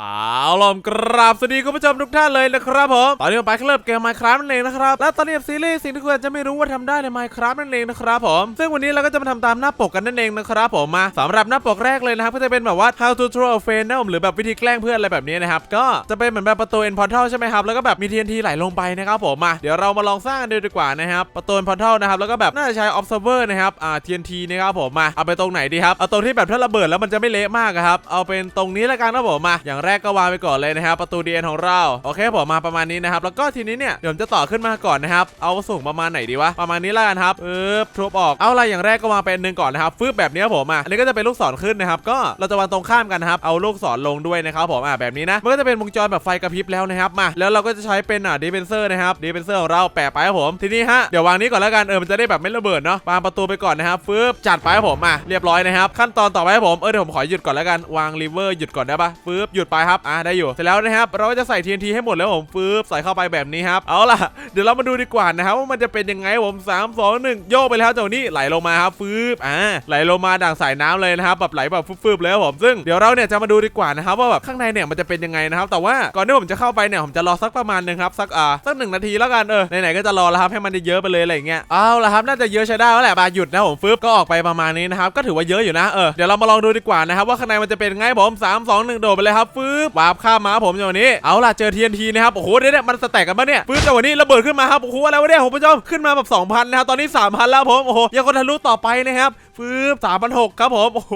เอาล่ะกราบสวัสดีคุณผู้ชมทุกท่านเลยนะครับผม ตอนนี้ผมไปเริ่มเกม Minecraft นั่นเองนะครับ และตอนนี้ซีรีส์สิ่งที่คุณจะไม่รู้ว่าทำได้ใน Minecraft นั่นเองนะครับผม ซึ่งวันนี้เราก็จะมาทำตามหน้าปกกันนั่นเองนะครับผมมาสำหรับหน้าปกแรกเลยนะครับก็จะเป็นแบบว่า how to throw a friend นะผมหรือแบบวิธีแกล้งเพื่อนอะไรแบบนี้นะครับ ก็จะเป็นเหมือนแบบประตู end portal ใช่ไหมครับ แล้วก็แบบมี TNT ไหลลงไปนะครับผมมา เดี๋ยวเรามาลองสร้างกันดูดีกว่านะครับ ประตู end portal นะครับ แล้วก็แบบน่าจะใช้ observer นะครับ อ่า TNT นะครับผมมา เอาไปตรงไหนดีครับ เอาตรงที่แบบถ้าระเบิดแล้วมันจะไม่เละมากครับ เอาเป็นตรงนี้ละกันนะผมมาอย่างแรกก็วางไปก่อนเลยนะครับ ประตู DN ของเราโอเคผมมาประมาณนี้นะครับ แล้วก็ทีนี้เนี่ยเดี๋ยวผมจะต่อขึ้นมาก่อนนะครับ เอาสูงประมาณไหนดีวะประมาณนี้ละกันครับปึ๊บทุบออกเอาอะไรอย่างแรกก็วางเป็นหนึ่งก่อนนะครับฟืบแบบนี้ผมอะอันนี้ก็จะเป็นลูกศรขึ้นนะครับ ก็เราจะวางตรงข้ามกันนะครับเอาลูกศรลงด้วยนะครับผมอะแบบนี้นะมันก็จะเป็นวงจรแบบไฟกระพริบแล้วนะครับมาแล้วเราก็จะใช้เป็นอะดีเพนเซอร์นะครับดีเพนเซอร์ของเราแปะไปครับผมทีนี้ฮะเดี๋ยววางนี้ก่อนแล้วกันเออมันจะได้แบบไม่ระเบิดเนาะวางประตูไปก่อนนะครับฟืบจัดไปครับผมอะเรียบร้อยนะครับขั้นตอนต่อไปครับผมเออเดี๋ยวผมขอหยุดก่อนแล้วกันวางรีเวอร์หยุดก่อนได้ปะฟืบหยุดไปไปครับอะได้อยู่เสร็จแล้วนะครับเราก็จะใส่ TNT ให้หมดแล้วผมฟืบใส่เข้าไปแบบนี้ครับเอาล่ะเดี๋ยวเรามาดูดีกว่านะครับว่ามันจะเป็นยังไงผม 3 2 1 โยกไปแล้วเจ้านี้ไหลลงมาครับฟืบอ่าไหลลงมาดั่งสายน้ำเลยนะครับแบบไหลแบบฟืบๆเลยครับผมซึ่งเดี๋ยวเราเนี่ยจะมาดูดีกว่านะครับว่าแบบข้างในเนี่ยมันจะเป็นยังไงนะครับแต่ว่าก่อนที่ผมจะเข้าไปเนี่ยผมจะรอสักประมาณหนึงครับสักอ่าสักหนึ่งนาทีแล้วกันเออไหนๆก็จะรอแล้วครับให้มันเยอะไปเลยอะไรเงี้ยเอาละครับน่าจะเยอะใช้ได้แล้วแหละบาหยุดนะผมฟืบก็ออกไปประมาณนี้นะครับก็ถือว่าเยอะอยู่นะเออเดี๋ยวเรามาลองดูดีกว่านะครับว่าข้างในมันจะเป็นไงผม3 2 1 โดดไปเลยครับฟืบวาร์ปข้ามมาผมจังหวะนี้เอาล่ะเจอ TNT นะครับโอ้โหเดี๋ยวเนี่ยมันสแต็กกันปะเนี่ยฟืบจังหวะนี้ระเบิดขึ้นมาครับโอ้โหอะไรวะเนี่ยผมผู้ชมขึ้นมาแบบ2,000นะครับตอนนี้3,000แล้วผมโอ้โหยังคนทะลุต่อไปนะครับ ฟืบ3,600ครับผมโอ้โห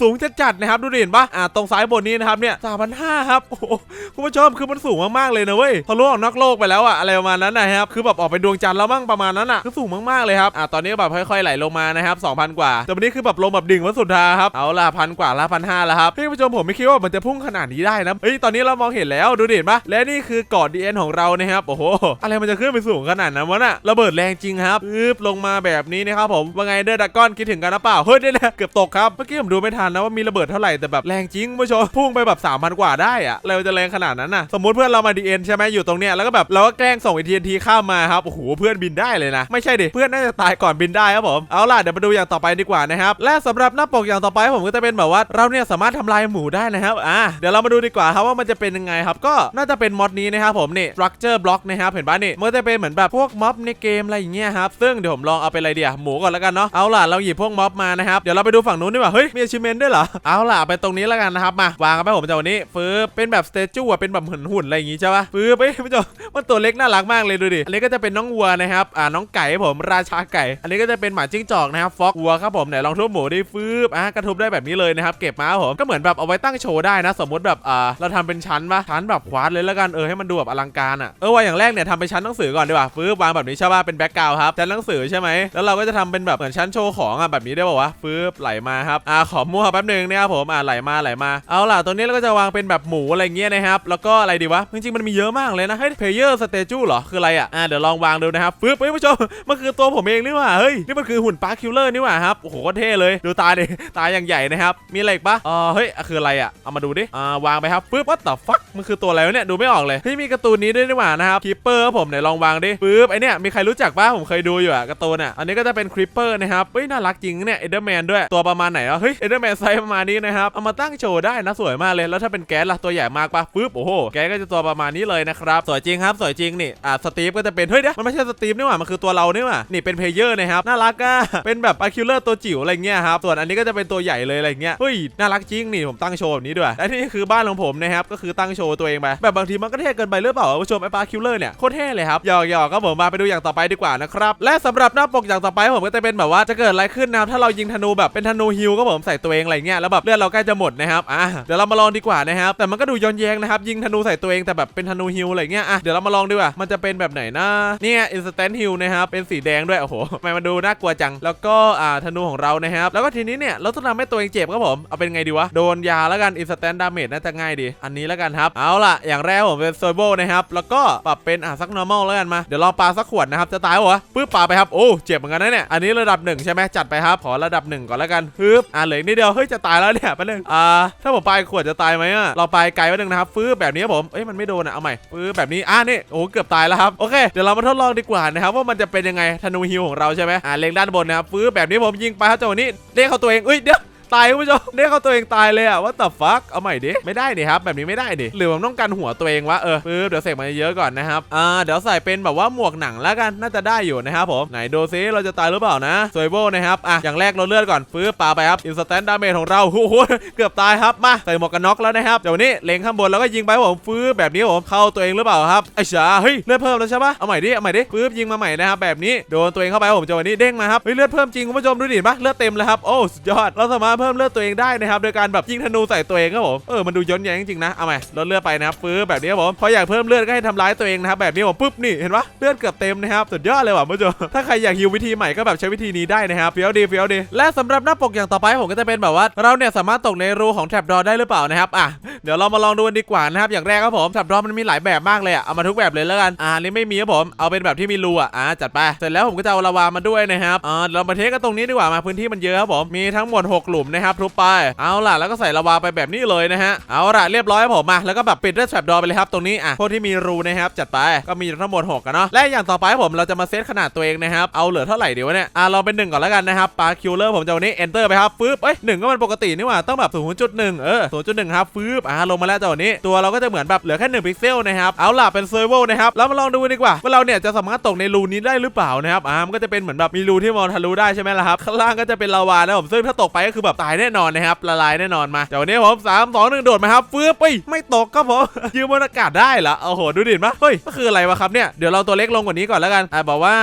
สูงจะจัดนะครับดูดิเห็นปะอ่าตรงซ้ายบนนี้นะครับเนี่ย3,500ครับโอ้โหคุณผู้ชมคือมันสูงมากๆเลยนะเว้ยทะลุออกนอกโลกไปแล้วอะอะไรประมาณนั้นนะครับคือแบบออกไปดวงจันทร์แล้วมั่งประมาณนั้นอะคือสูงมากๆเลยครับอ่าตอนนี้แบบค่อยๆไหลลงมานะครับ2,000กว่า แต่วันนี้คือแบบลงแบบดิ่งวันสุดท้ายครับเอาละพันกว่าละพันห้าแล้วครับพี่ผู้ชมผมไม่คิดว่ามันจะพุ่งขนาดนี้ได้นะเฮ้ยตอนนี้เรามองเห็นแล้วดูดิเห็นปะและนี่คือเกาะดีเอ็นของเรานะครับโอ้โหอะไรมันจะขึ้นไปสูงขนาดนั้นวะน่ะระเบิดแรงจริงครับปึ๊บลงมาแบบนี้นะครับผมว่าไงเดอร์ดากก้อนคิดถึงกันเปล่าเฮ้ยเดี๋ยเกือบตกครับเมื่อกี้ผมดูไม่ทันนะว่ามีระเบิดเท่าไหร่แต่แบบแรงจริงผู้ชมพุ่งไปแบบ3,000กว่าได้อะอะไรมันจะแรงขนาดนั้นน่ะสมมติเพื่อนเรามาดีเอ็นใช่ไหมอยู่ตรงเนี้ยแล้วก็แบบเราก็แกล้งส่งไอทีเอ็นทีข้ามมาครับโอ้โหเพื่อนบินได้เลยนะ ไม่ใช่ดิเพื่อนน่าจะตายก่อนบินได้ครับผมเอาล่ะเดี๋ยวมาดูอย่างต่อไปดีกว่านะครับและสำหรับหน้าปกอย่างต่อไปผมก็จะเป็นแบบว่าเราเนี่ยสามารถทำลายหมูได้นะครับอ่าเดี๋ยวเรามาดูดีกว่าครับว่ามันจะเป็นยังไงครับก็น่าจะเป็นม็อดนี้นะครับผมนี่ structure block นะครับเห็นปะนี่มันจะเป็นเหมือนแบบพวกม็อบในเกมอะไรอย่างเงี้ยครับซึ่งเดี๋ยวผมลองเอาไปอะไรเดียวหมูก่อนแล้วกันเนาะเอาล่ะเราหยิบพวกม็อบมานะครับเดี๋ยวเราไปดูฝั่งนู้นดีกว่าเฮ้ยมี achievement ด้วยเหรอเอาล่ะไปตรงนี้แล้วกันนะครับมาวางกันไปผมจะวันนี้ฟื้บเป็นแบบสเตจูอะเป็นแบบหุ่นหุ่นอะไรอย่างงี้ใช่ปะฟื้บไปผู้ชมมันตัวเล็กน่ารักมากเลยดูดิอันนี้ก็จะเป็นน้องวัวนะครับอ่าน้องไก่ผมราชาไก่ อันนี้ก็จะเป็นหมาจิ้งจอกนะครับฟอกวัวครับผมไหนลองทุบหมูดิฟื้บอะกระทุบได้แบบนี้เลยนะครับเก็บมาผมก็เหมือนแบบเอาไว้ตั้งโชว์ได้นะ สมมติแบบอ่าเราทำเป็นชั้นปะชั้นแบบควาดเลยแล้วกันเออให้มันดูแบบอลังการอะเออว่าอย่างแรกเนี่ยทำเป็นชั้นหนังสือก่อนดีกว่าฟื้บวางแบบนี้ใช่ปะเป็นแบ็กกราวครับชั้นหนังสือใช่ไหมแล้วเราก็จะทำเป็นแบบเหมือนชั้นโชว์ของอะแบบนี้ได้ป่าวะฟืบไหลมาครับอ่าขอมั่วแป๊บนึงนี่ยครับผมอ่าไหลมาไหลมาเอาล่ะตัวนี้เราก็จะวางเป็นแบบหมูอะไรเงี้ยนะครับแล้วก็อะไรดีวะจริงๆมันมีเยอะมากเลยนะเฮ้ยเพเยอร์สเตจูเหรอคืออะไรอะอ่าเดี๋ยวลองวางดูนะครับฟืบเฮ้ยผู้ชมมันคือตัวผมเองนี่หว่าเฮ้ยนี่มันคือหุ่นปาร์คิลเลอร์นี่หว่าครับโอ้โหเท่เลยดูตาดิตาอย่างใหญ่นะครับมีอะไรอีกปะอ๋อเฮ้ยคืออะไรอะเอามาดูดิอ่าวางไปครับปึ๊บ what the fuck มันคือตัวอะไรวเนี่ยดูไม่ออกเลยเฮ้ยมีการ์ตูนนี้ด้วยนี่หว่านะครับคีเปอร์ผมไหนลองวางดิปึ๊บไอเนี่ยมีใครรู้จักปะผมเคยดูอยู่อะการ์ตูนอะอันนี้ก็จะเป็นคริปเปอร์นะครับเฮ้ยน่ารักจริงเนี่ยเอเดอร์แมนด้วยตัวประมาณไหนอะเฮ้ยเอเดอร์แมนไซส์ประมาณนี้นะครับเอามาตั้งโชว์ได้นะสวยมากเลยแล้วถ้าเป็นแก๊สล่ะตัวใหญ่มากปะปึ๊บโอ้โหแก๊สก็จะตัวประมาณนี้เลยนะครับสวยจริงครับสวยจริงนี่อ่าสตีฟก็จะเป็นเฮ้ยเดี๋ยวมันไม่ใช่สตีฟนี่หว่ามันคือตัวเรานี่หว่านี่เป็นเพลเยอร์นะครับน่ารักอะเป็นแบบอาคิลเลอร์ตัวจิ๋วอะไรเงี้ยครับส่วนอันนี้ก็จะเป็นตัวใหญ่เลยอะไรเงี้ยเฮ้ยน่ารักจริงนี่ผมตั้งโชว์แบบนี้ด้วยและนี่คือบ้านของผมนะครับก็คือตั้งโชว์ตัวเองไปแบบบางทีมันก็เท่เกินไปหรือเปล่าผู้ชมไอ้ปลาคิลเลอร์เนี่ยโคตรเท่เลยครับหยอกหยอกก็ผมมาไปดูอย่างต่อไปดีกว่านะครับและสำหรับหน้าปกอย่างต่อไปผมก็จะเป็นแบบว่าจะเกิดอะไรขึ้นนะครับถ้าเรายิงธนูแบบเป็นธนูฮิลก็ผมใส่ตัวเองอะไรเงี้ยแล้วแบบเลือดเราใกล้จะหมดนะครับอะเดี๋ยวเรามาลองดีกว่านะครับแต่มันก็ดูย้อนแย้งนะครับยิงธนูใส่ตัวเองแต่แบบเป็นธนูฮิลอะไรเงี้ยอะเดี๋ยวเรามาลองดีกว่ามันจะเป็นแบบไหนนะเนี่ยอินสแตนฮิลนะครับเป็นสีแดงด้วยโอ้โหทำไมมันดูน่ากลัวจัง แล้วก็อ่าธนูของเรานะครับแล้วก็ทีนี้เนี่ยเราต้องทำให้ตัวเองเจ็บครับผมเอาเป็นไงดีวะโดนยาแล้วกันอินสแตนดาเมจน่าจะง่ายดี อันนี้แล้วกันครับเอาล่ะอย่างแรกผมเป็นโซโบนะครับแล้วก็ปรับเป็นอะสัก normal แล้วกันมาเดี๋ยวลองปาสักขวดนะครับจะตายปะวะปึ๊บปาไปครับโอ้เจ็บเหมือนกันนะเนี่ยอันนี้ระดับหนึ่งใช่ไหมจัดไปครับขอระดับหนึ่งก่อนแล้วกันฮึบอ่าเหลือนิดเดียวเฮ้ยจะตายแล้วเนี่ยไปเลยอ่าถ้าผมปาขวดจะตายไหมอะเราปาไกลไปหนึ่งนะครับฟื้นแบบนี้ผมเอ้ยมันไม่โดนอะเอาใหม่ฟื้นแบบนี้อ่านี่โอ้เกือบตายแล้วครับโอเคเดี๋ยวเรามาทดลองดีกว่านะครับว่ามันจะเป็นยังไงธนูฮิวของเราใช่ไหมอ่าเล็งด้านบนนะครับฟื้นแบบนี้ผมยิงไปครับจังหวะนี้เรียกเขาตัวเองเอ้ยเดี๋ยว ตายคุณผู้ชมเด้เขาตัวเองตายเลยอะว่าแต่ฟักเอาใหม่ดิไม่ได้ดิครับแบบนี้ไม่ได้ดิหรือผมต้องกันหัวตัวเองวะเออปึ๊บเดี๋ยวเสกมาเยอะก่อนนะครับอ่าเดี๋ยวใส่เป็นแบบว่าหมวกหนังแล้วกันน่าจะได้อยู่นะครับผมไหนดูซิเราจะตายหรือเปล่านะสวยโบนะครับอะอย่างแรกเราเลือดก่อนฟื้บปาไปครับอินสแตนดาเมจของเราโอ้โหเกือบตายครับมาใส่หมวกกันน็อกแล้วนะครับเดี๋ยวนี้เล็งข้างบนแล้วก็ยิงไปผมฟื้บแบบนี้ผมเข้าตัวเองหรือเปล่าครับไอ้ชาเฮ้ยเลือดเพิ่มแล้วใช่ปะเอาใหม่ดิเอาใหม่ดิฟื้บยิงมาใหม่นะครับแบบนี้โดนตัวเองเข้าไปผมจังหวะนี้เด้งมาครับเฮ้ยเลือดเพิ่มจริงคุณผู้ชมดูดิปะเลือดเต็มเลยครับโอ้สุดยอดเราสามารถเพิ่มเลือดตัวเองได้นะครับโดยการแบบยิงธนูใส่ตัวเองครับผมเออมันดูย้อนแย้งจริงนะเอาใหม่ลดเลือดไปนะครับฟื้บแบบนี้ครับผมพออยากเพิ่มเลือดก็ให้ทำร้ายตัวเองนะครับแบบนี้ผมปุ๊บนี่เห็นปะเลือดเกือบเต็มนะครับสุดยอดเลยว่ะผู้ชมถ้าใครอยากฮิววิธีใหม่ก็แบบใช้วิธีนี้ได้นะครับเฟี้ยวดีเฟี้ยวดีและสำหรับหน้าปกอย่างต่อไปผมก็จะเป็นแบบว่าเราเนี่ยสามารถตกในรูของแทร็บดอได้หรือเปล่านะครับอะเดี๋ยวเรามาลองดูกันดีกว่านะครับอย่างแรกครับผมแทร็บดอมันมีหลายแบบมากเลยอะเอามาทุกแบบเลยแล้วกันอ่านนี้ไม่มีครับผมเอาเป็นแบบที่มีรูอะอ่าจัดไปเสร็จแล้วผมก็จะเอาลาวามาด้วยนะครับอ่าเรามาเทสกันตรงนี้ดีกว่ามาพื้นที่มันเยอะครับผมมีทั้งหมด 6 หลุมนะครับทุบไป เอาล่ะแล้วก็ใส่ลาวาไปแบบนี้เลยนะฮะ เอาล่ะเรียบร้อยผมมาแล้วก็แบบปิดด้วยแทร็บดอไปเลยครับตรงนี้อะพวกที่มีรูนะครับจัดไปก็มีทั้งหมด6กันเนาะและอย่างต่อไปผมเราจะมาเซตขนาดตัวเองนะครับเอาเหลือเท่าไหร่ดีวะเนี่ยอ่าเราเป็นหนึ่งก่อนแล้วกันนะครับปาคิวเลอร์ผมจะวันนี้ enter ไปครับปึ๊บเอ้ยหนึ่งก็มันปกตินี่หว่าต้องแบบ0.1เออ0.1ครับปึ๊บอ่าลงมาแล้วจังหวะนี้ ตัวเราก็จะเหมือนแบบเหลือแค่1พิกเซลนะครับเอาล่ะเป็นเซอร์เวลนะครับแล้วมาลองดูดีกว่าว่าเราเนี่ยจะสามารถตกในรูนี้ได้หรือเปล่านะครับอ่ามันก็จะเป็นเหมือนแบบมีรูที่มองทะลุได้ใช่ไหมล่ะครับข้างล่างก็จะเป็นลาวานะผมซึ่งถ้าตกไปก็คือแบบตายแน่นอนนะครับละลายแน่นอนมาเดี๋ยววันนี้ผมสามสองหนึ่งโดดมาครับปึ๊บไปไม่ตกครับผมยืนบนอากาศได้เหรอโอ้โหดูดิเห็นปะเฮ้ยก็คืออะไรวะครับเนี่ยเดี๋ยวเราตัวเล็กลงกว่านี้ก่อนแล้วกันอ่าบอกว่า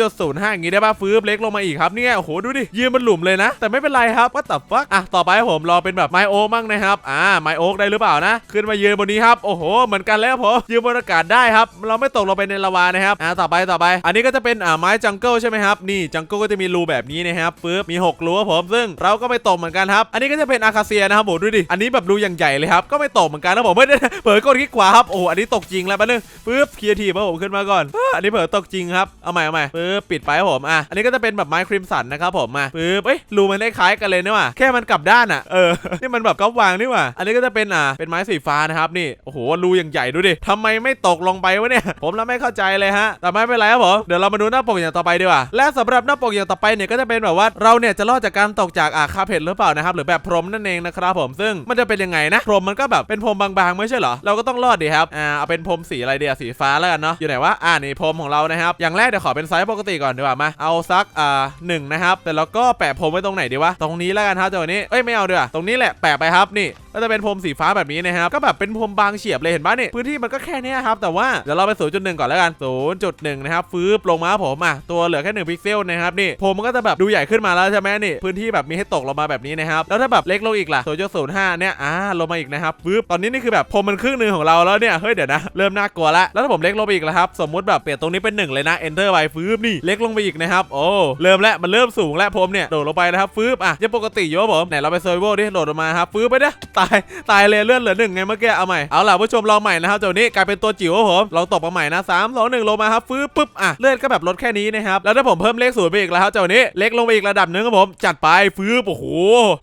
0.05อย่างงี้ได้ปะฟื้บเล็กลงมาอีกครับเนี่ยโอ้โหดูดิยืนบนหลุมเลยนะ แต่ไม่เป็นไรครับว่าแต่ฟักอะต่อไปผมรอเป็นแบบไมโอมั่งนะครับอ่าไมโอได้หรือเปล่านะ ขึ้นมายืนบนนี้ครับโอ้โห เหมือนกันแล้วผมยืนบนอากาศได้ครับ เราไม่ตกลงไปในลาวานะครับอ่าต่อไปต่อไป อันนี้ก็จะเป็นอ่าไม้จังเกิลใช่ไหมครับนี่จังเกิลก็จะมีรูแบบนี้นะครับฟื้บมีหกรูครับผมซึ่งเราก็ไม่ตกเหมือนกันครับ อันนี้ก็จะเป็นอาคาเซียนะครับผมดูดิ อันนี้แบบรูอย่างใหญ่เลยครับ ก็ไม่ตกเหมือนกันนะผมไม่ได้เผลอกดคลิกขวาครับ โอ้อันนี้ตกจริงแล้วแป๊บนึงปึ๊บเคลียร์ทีครับผมขึ้นมาก่อน อันนี้เผลอตกจริงครับ เอาใหม่เอาใหม่ปึ๊บปิดไปครับผม อะ อันนี้ก็จะเป็นแบบไม้ครีมสันนะครับผมมาปึ๊บเอ้ยรูมันได้คล้ายกันเลยนี่หว่าแค่มันกลับด้านอะ เออ นี่มันแบบก๊อปวางนี่ว่าอันนี้ก็จะเป็นอะ เป็นไม้สีฟ้านะครับนี่ โอ้โหรูอย่างใหญ่ดูดิทำไมไม่ตกลงไปวะเนี่ย ผมแล้วไม่เข้าใจเลยฮะ แต่ไม่เป็นไรครับผม เดี๋ยวเรามาดูหน้าปกอย่างต่อไปดีกว่า และสำหรับหน้าปกอย่างต่อไปเนี่ยก็จะเป็นแบบว่าเราเนี่ยจะรอดจากการตกจากอาคาเพชหรือเปล่านะครับหรือแบบพรมนั่นเองนะครับผมซึ่งมันจะเป็นยังไงนะพรมมันก็แบบเป็นพรมบางๆไม่ใช่เหรอเราก็ต้องรอดดีครับอ่าเอาเป็นพรมสีอะไรเดียวสีฟ้าแล้วกันเนาะอยู่ไหนวะอ่านี่พรมของเรานะครับอย่างแรกเดี๋ยวขอเป็นไซส์ปกติก่อนดีกว่ามาเอาซักอ่าหนึ่งนะครับแต่เราก็แปะพรมไว้ตรงไหนดีวะตรงนี้แล้วกันครับจังนี้เอ้ยไม่เอาดีกว่าตรงนี้แหละแปะไปครับนี่ก็จะเป็นพรมสีฟ้าแบบนี้นะครับก็แบบเป็นพรมบางเฉียบเลยเห็นปะนี่พื้นที่มันก็แค่นี้ครับแต่ว่าเดี๋ยวเราไป0.1ก่อนแล้วกัน0.1นะครับฟื้บลงมาผมอะตัวเหลือแค่1พิกเซลนะครับนี่พรมมันก็จะแบบดูใหญ่ขึ้นมาแล้วใช่ไหมนี่พื้นที่แบบมีให้ตกลงมาแบบบนี้นะครับ แล้วถ้าแบบเล็กลงอีกล่ะ0.05เนี่ยอ่าลงมาอีกนะครับฟื้บตอนนี้นี่คือแบบพรมมันครึ่งหนึ่งของเราแล้วเนี่ยเฮ้ยเดี๋ยวนะเริ่มน่ากลัวละแล้วถ้าผมเล็กลงไปอีกล่ะครับสมมติแบบเปลี่ยนตรงนี้เป็นหนึ่งเลยนะ enter ไปฟื้บนี่เล็กลงไปอีกนะครับโอ้เริ่มแล้วมันเริ่มสูงแล้วพรมเนี่ยโดดลงไปนะครับฟื้บอะยังปกติอยู่ผมไหนเราไปเซอร์ไวดิโดดลงมาครับฟื้บไปเด้อตายตายเลยเลื่อนเหลือหนึ่งไงเมื่อกี้เอาใหม่เอาล่ะผู้ชมลองใหม่นะครับเจ้านี้กลายเป็นตัวจิ๋วผมลองตบมาใหม่นะสามสองหนึ่งลงมาครับฟื้นปุ๊บอะเลื่อนก็แบบลดแค่นี้นะครับแล้วถ้าผมเพิ่มเลขศูนย์ไปอีกแล้วครับเจ้านี้เล็กลงไปอีกระดับหนึงครับผมจัดไปฟื้นโอ้โห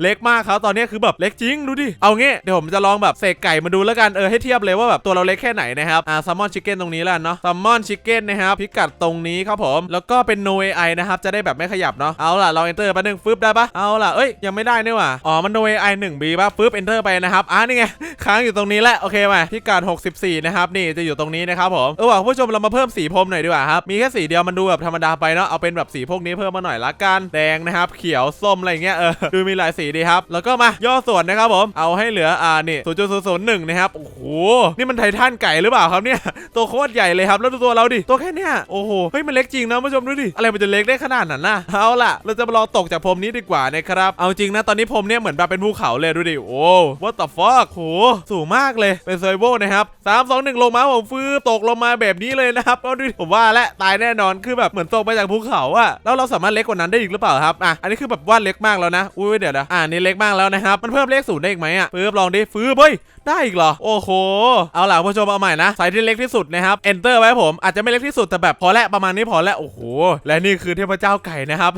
เล็กมากครับตอนนี้คือแบบเล็กจริงดูดิเอางี้เดี๋ยวผมจะลองแบบเสกไก่มาดูแล้วกันเออให้เทียบเลยว่าแบบตัวเราเล็กแค่ไหนนะครับอ่าซัมมอนชิคเก้นตรงนี้แล้วเนาะซัมมอนชิคเก้นนะครับพิกัดตรงนี้ครับผมแล้วก็เป็น no AI นะครับจะได้แบบไม่ขยับเนาะเอาล่ะเรา enter ไปหนึ่งฟึบได้ปะเอาล่ะเอ้ยยังไม่ได้นี่หว่าอ๋อมัน no AI 1 B ป่ะฟึบ enter ไปนะครับอ่านี่ไงค้างอยู่ตรงนี้แหละโอเคไหมพิกัด64นะครับนี่จะอยู่ตรงนี้นะครับผมเออว่ะผู้ชมเรามาเพิ่มสีพรมหน่อยดีกว่าครับมีแค่สีเดียวมันดูแบบธรรมดาไปเนาะเอาเป็นแบบสีพวกนี้เพิ่มมาหน่อยละกันแดงนะครับเขียวส้มอะไรเงี้ยเออดูมีหลายสีดีครับ แล้วก็มาย่อส่วนนะครับผม เอาให้เหลืออ่านี่0.001นย์ศูนย์หนึ่งนะครับ โอ้โห นี่มันไททันไก่หรือเปล่าครับเนี่ย ตัวโคตรใหญ่เลยครับ แล้วดูตัวเราดิ ตัวแค่เนี้ย โอ้โห เฮ้ย มันเล็กจริงนะผู้ชมดูดิ อะไรมันจะเล็กได้ขนาดนั้นนะเอาล่ะ เราจะมาลองตกจากพรมนี้ดีกว่านะครับ เอาจริงนะ ตอนนี้พรมเนี่ยเหมือนแบบเป็นภูเขาเลยดูดิ โอ้ what the fuck โห สูงมากเลย เป็นเซอร์โวนะครับสามสองหนึ่งลงมาผมฟื้ตกลงมาแบบนี้เลยนะครับเอาดูผมว่าและตายแน่นอนคือแบบเหมือนตกไปจากภูเขาอะแล้วเราสามารถเล็กกว่านั้นได้อีกหรือเปล่าครับอะอันนี้คือแบบว่าเล็กมากแล้วนะอุ้ยเดี๋ยวนะอ่านี่เล็กมากแล้วนะครับ มันเพิ่มเลขศูนย์ได้อีกไหมอะฟื้ลองดิฟื้เฮ้ยได้อีกเหรอ โอ้โห เอาล่ะผู้ชมเอาใหม่นะไซส์ที่เล็กที่สุดนะครับ enter ไว้ผมอาจจะไม่เล็กที่สุดแต่แบบพอแล้วประมาณนี้พอแล้วโอ้โห และนี่คือเทพเจ้าไก่นะครับ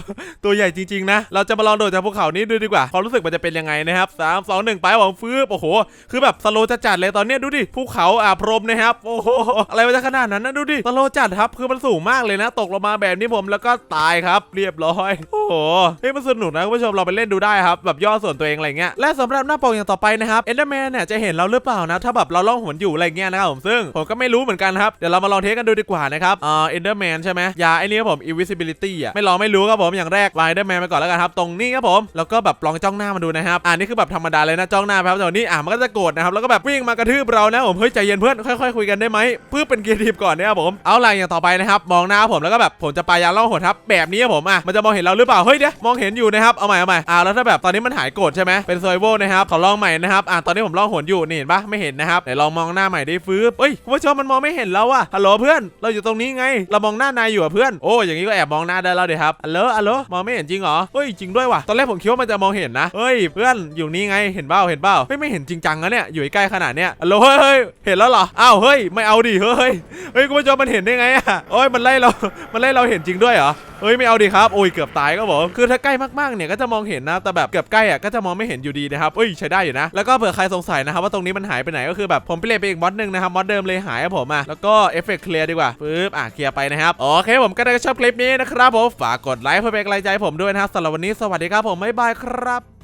ตัวใหญ่จริงๆนะ เราจะมาลองโดดจากภูเขานี้ดูดีกว่าความรู้สึกมันจะเป็นยังไงนะครับสามสองหนึ่งไปหวังฟื้บโอ้โห คือแบบสโลว์จัดเลยตอนนี้ดูดิภูเขาอ่าพรมนะครับโอ้โหอะไรมันจะขนาดนั้นนะดูดิสโลว์จัดครับคือมันสูงมากเลยนะ ตกลงมาแบบนี้ผมแล้วก็ตายครับ เรียบร้อย โอ้โหเฮ้ยมันสนุกนะผู้ชมเราไปเล่นดูได้ครับแบบย่อส่วนตัวเองอะไรเงี้ยและสำหรับหน้าปกอย่างต่อไปนะครับเอนเดอร์แมนเนี่ยจะเห็นเราหรือเปล่านะถ้าแบบเราล่องหนอยู่อะไรเงี้ยนะครับผมซึ่งผมก็ไม่รู้เหมือนกันครับเดี๋ยวเรามาลองเทสกันดูดีกว่านะครับอ่าเอนเดอร์แมนใช่ไหมยาไอ้นี่ครับผม invisibility อะไม่ลองไม่รู้ครับผมอย่างแรกวายเดอร์แมนไปก่อนแล้วกันครับตรงนี้ครับผมแล้วก็แบบลองจ้องหน้ามาดูนะครับอ่านี่คือแบบธรรมดาเลยนะจ้องหน้าครับแต่วันนี้อ่ามันก็จะโกรธนะครับแล้วก็แบบวิ่งมากระทืบเรานะผมเฮ้ยใจเย็นเพื่อนค่อยๆคุยกันได้ไหมเพื่อเป็นเกียร์ทีก่อนนะครับผมเอาล่ะอย่างต่อไปนะครับมองหน้าผมแล้วก็แบบผมจะปายาล่องหนครับแบบนี้ครับผมอะมันจะมองเห็นเราหรือเปล่าเฮ้ยเดี๋ยวมองเห็นอยู่นะครับเอาใหม่เอาใหม่อ่าแล้วถ้าแบบตอนนี้มันหายโกรธใช่ไหมเป็นโซโวนะครับขอลองใหม่นะครับอ่าตอนนี้ผมลองหนอยู่นี่เห็นปะไม่เห็นนะครับเดี๋ยวลองมองหน้าใหม่ได้ฟื้บเอ้ยคุณผู้ชมมันมองไม่เห็นแล้วอะฮัลโหลเพื่อน เราอยู่ตรงนี้ไง เรามองหน้านายอยู่อะเพื่อนโอ้อย่างนี้ก็แอบมองหน้าได้แล้วเดี๋ยวครับฮัลโหลฮัลโหลมองไม่เห็นจริงเหรอเฮ้ยจริงด้วยว่ะตอนแรกผมคิดว่ามันจะมองเห็นนะเฮ้ยเพื่อนอยู่นี่ไงเห็นเปล่าเห็นเปล่าไม่ไม่เห็นจริงจังนะเนี่ยอยู่ใกล้ขนาดเนี้ยฮัลโหลเฮ้ยเฮ้ยเห็นแล้วเหรออ้าวเฮ้ยไม่เอาดิเฮ้ยเฮ้ยคุณผู้ชมมันเห็นได้ไงอะโอ้ยมันไล่เรามันไล่เราเห็นจริงด้วยเหรอเฮ้ยไม่เอาดิครับโอ้ยเกือบตายก็บอกคือถ้าใกล้มากๆเนี่ยก็จะมองเห็นนะแต่แบบเกือบใกล้อะก็จะมองไม่เห็นอยู่ดีนะครับเอ้ยใช้ได้อยู่นะ แล้วก็เผื่อใครสงสัยนะครับว่าตรงนี้มันหายไปไหนก็คือแบบผมไปเล่นไปอีกมอดหนึ่งนะครับมอดเดิมเลยหายครับผมอะแล้วก็เอฟเฟกต์เคลียร์ดีกว่าปึ๊บอะเคลียร์ไปนะครับโอเคผมก็ได้ชอบคลิปนี้นะครับผมฝากกดไลค์เพื่อเป็นกำลังใจผมด้วยนะครับสำหรับวันนี้สวัสดีครับผมบ๊ายบายครับ